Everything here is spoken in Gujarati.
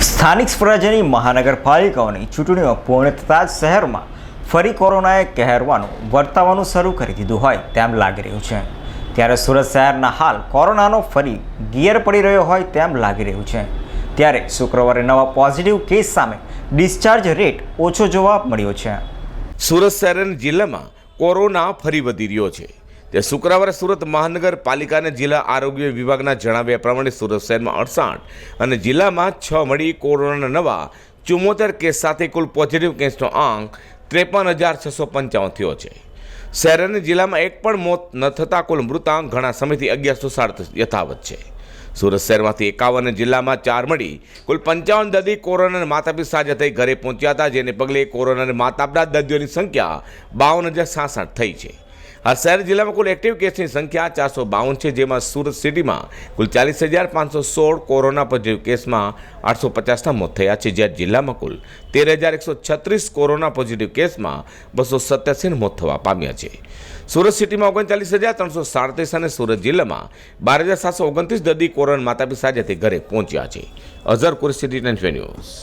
સ્થાનિક સ્વરાજ્યની મહાનગરપાલિકાઓની ચૂંટણીઓ પૂર્ણ થતાં જ શહેરમાં ફરી કોરોનાએ કહેરવાનું, વર્તાવાનું શરૂ કરી દીધું હોય તેમ લાગી રહ્યું છે. ત્યારે સુરત શહેરના હાલ કોરોનાનો ફરી ગિયર પડી રહ્યો હોય તેમ લાગી રહ્યું છે. ત્યારે શુક્રવારે નવા પોઝિટિવ કેસ સામે ડિસ્ચાર્જ રેટ ઓછો જોવા મળ્યો છે. સુરત શહેર અને જિલ્લામાં કોરોના ફરી વધી રહ્યો છે. તે શુક્રવારે સુરત મહાનગરપાલિકાને જિલ્લા આરોગ્ય વિભાગના જણાવ્યા પ્રમાણે સુરત શહેરમાં અડસાઠ અને જિલ્લામાં છ મળી કોરોનાના નવા ચુમ્મોતેર કેસ સાથે કુલ પોઝિટિવ કેસનો આંક ત્રેપન હજાર છસો પંચાવન થયો છે. શહેર અને જિલ્લામાં એક પણ મોત ન થતાં કુલ મૃતાંક ઘણા સમયથી અગિયારસો સાડત્રીસ યથાવત છે. સુરત શહેરમાંથી એકાવન જિલ્લામાં ચાર મળી કુલ પંચાવન દર્દી કોરોનાના માતાપિત સાજા થઈ ઘરે પહોંચ્યા હતા, જેને પગલે કોરોનાના માતાપિતા દર્દીઓની સંખ્યા બાવન હજાર સાસઠ થઈ છે. શહેર જિલ્લામાં કુલ એક્ટિવ કેસની સંખ્યા ચારસો બાવન છે, જેમાં સુરત સિટીમાં કુલ ચાલીસ હજાર પાંચસો સોળ કોરોના પોઝિટિવ કેસમાં આઠસો પચાસના મોત થયા છે, જ્યારે જિલ્લામાં કુલ તેર હજાર એકસો છત્રીસ કોરોના પોઝિટિવ કેસમાં બસો સત્યાસી મોત થવા પામ્યા છે. સુરત સિટીમાં ઓગણચાલીસ હજાર ત્રણસો સાડત્રીસ અને સુરત જિલ્લામાં બાર હજાર સાતસો ઓગણત્રીસ દર્દી કોરોના માતાપિતા સાથેથી ઘરે પહોંચ્યા છે. અઝર કુરેશી ન્યૂઝ.